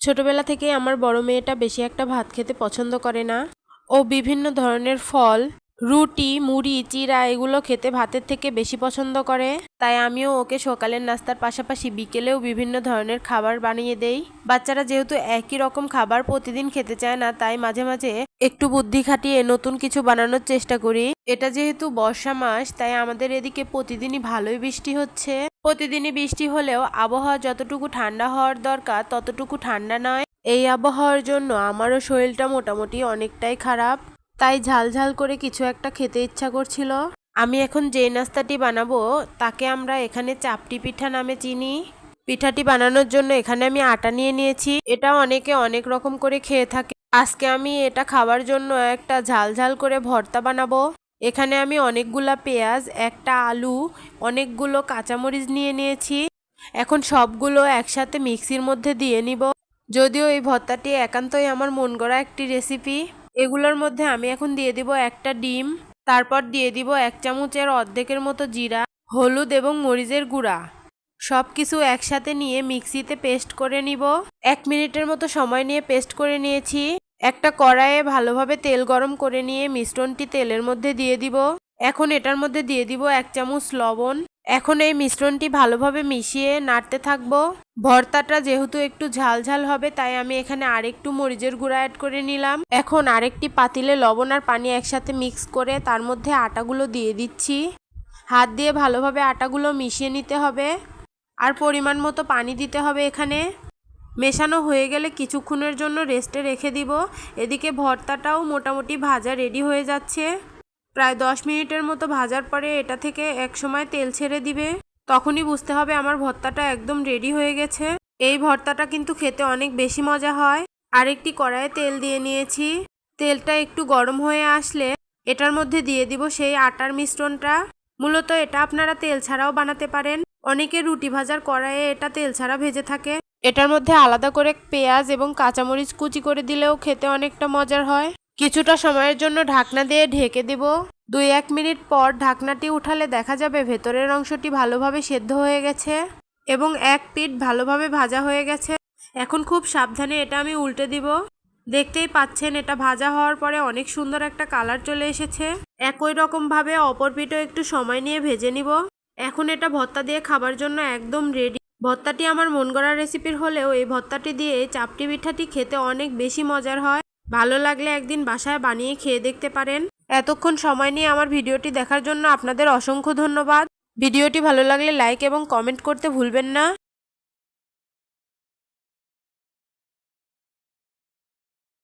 ছোটবেলা থেকে আমার বড় মেয়েটা বেশি একটা ভাত খেতে পছন্দ করে না। ও বিভিন্ন ধরনের ফল, রুটি, মুড়ি চিরা এগুলো খেতে ভাতের থেকে বেশি পছন্দ করে। তাই আমিও ওকে সকালের নাস্তার পাশাপাশি বিকেলেও বিভিন্ন ধরনের খাবার বানিয়ে দেই। বাচ্চারা যেহেতু একই রকম খাবার প্রতিদিন খেতে চায় না, তাই মাঝে মাঝে একটু বুদ্ধি খাটিয়ে নতুন কিছু বানানোর চেষ্টা করি। এটা যেহেতু বর্ষা মাস, তাই আমাদের এদিকে প্রতিদিনই ভালোই বৃষ্টি হচ্ছে। প্রতিদিনই বৃষ্টি হলেও আবহাওয়া যতটুকু ঠান্ডা হওয়ার দরকার, ততটুকু ঠান্ডা নয়। এই আবহাওয়ার জন্য আমারও শরীরটা মোটামুটি অনেকটাই খারাপ। তাই ঝাল ঝাল করে কিছু একটা খেতে ইচ্ছা করছিল। আমি এখন যে নাস্তাটি বানাবো, তাকে আমরা এখানে চাপটি পিঠা নামে চিনি। পিঠাটি বানানোর জন্য এখানে আমি আটা নিয়ে নিয়েছি। এটা অনেকে অনেক রকম করে খেয়ে থাকে। আজকে আমি এটা খাওয়ার জন্য একটা ঝাল ঝাল করে ভর্তা বানাবো। এখানে আমি অনেকগুলা পেঁয়াজ, একটা আলু, অনেকগুলো কাঁচামরিচ নিয়ে নিয়েছি। এখন সবগুলো একসাথে মিক্সির মধ্যে দিয়ে নিব। যদিও এই ভর্তাটি একান্তই আমার মন গড়া একটি রেসিপি, এগুলোর মধ্যে আমি এখন দিয়ে দিব একটা ডিম, তারপর দিয়ে দিব এক চামচের অর্ধেকের মতো জিরা, হলুদ এবং মরিচের গুঁড়া। সব কিছু একসাথে নিয়ে মিক্সিতে পেস্ট করে নিব। এক মিনিটের মতো সময় নিয়ে পেস্ট করে নিয়েছি। একটা কড়াইয়ে ভালোভাবে তেল গরম করে নিয়ে মিশ্রণটি তেলের মধ্যে দিয়ে দিব। এখন এটার মধ্যে দিয়ে দিব এক চামচ লবণ। এখন এই মিশ্রণটি ভালোভাবে মিশিয়ে নাড়তে থাকব। ভর্তাটা যেহেতু একটু ঝাল ঝাল হবে, তাই আমি এখানে আরেকটু মরিচের গুঁড়া অ্যাড করে নিলাম। এখন আরেকটি পাতিলে লবণ আর পানি একসাথে মিক্স করে তার মধ্যে আটাগুলো দিয়ে দিচ্ছি। হাত দিয়ে ভালোভাবে আটাগুলো মিশিয়ে নিতে হবে। আর পরিমাণ মতো পানি দিতে হবে এখানে। মেশানো হয়ে গেলে কিছুক্ষণের জন্য রেস্টে রেখে দিব। এদিকে ভর্তাটাও মোটামুটি ভাজা রেডি হয়ে যাচ্ছে। প্রায় দশ মিনিটের মতো ভাজার পরে এটা থেকে এক সময় তেল ছেড়ে দিবে। তখনই বুঝতে হবে আমার ভর্তাটা একদম রেডি হয়ে গেছে। এই ভর্তাটা কিন্তু খেতে অনেক বেশি মজা হয়। আরেকটি কড়াইয়ে তেল দিয়ে নিয়েছি। তেলটা একটু গরম হয়ে আসলে এটার মধ্যে দিয়ে দিব সেই আটার মিশ্রণটা। মূলত এটা আপনারা তেল ছাড়াও বানাতে পারেন। অনেকে রুটি ভাজার কড়াইয়ে এটা তেল ছাড়া ভেজে থাকে। এটার মধ্যে আলাদা করে পেঁয়াজ এবং কাঁচামরিচ কুচি করে দিলেও খেতে অনেকটা মজার হয়। কিছুটা সময়ের জন্য ঢাকনা দিয়ে ঢেকে দিব। দুই এক মিনিট পর ঢাকনাটি উঠালে দেখা যাবে ভেতরের অংশটি ভালোভাবে সেদ্ধ হয়ে গেছে এবং এক পিঠ ভালোভাবে ভাজা হয়ে গেছে। এখন খুব সাবধানে এটা আমি উল্টে দিব। দেখতেই পাচ্ছেন, এটা ভাজা হওয়ার পরে অনেক সুন্দর একটা কালার চলে এসেছে। একই রকমভাবে অপর পিঠও একটু সময় নিয়ে ভেজে নিব। এখন এটা ভর্তা দিয়ে খাবার জন্য একদম রেডি ভর্তাটি আমার মন গড়া রেসিপির হলেও এই ভর্তাটি দিয়ে চাপটি পিঠাটি খেতে অনেক বেশি মজার হয়। ভালো লাগলে একদিন বাসায় বানিয়ে খেয়ে দেখতে পারেন। এতক্ষণ সময় নিয়ে আমার ভিডিওটি দেখার জন্য আপনাদের অসংখ্য ধন্যবাদ। ভিডিওটি ভালো লাগলে লাইক এবং কমেন্ট করতে ভুলবেন না।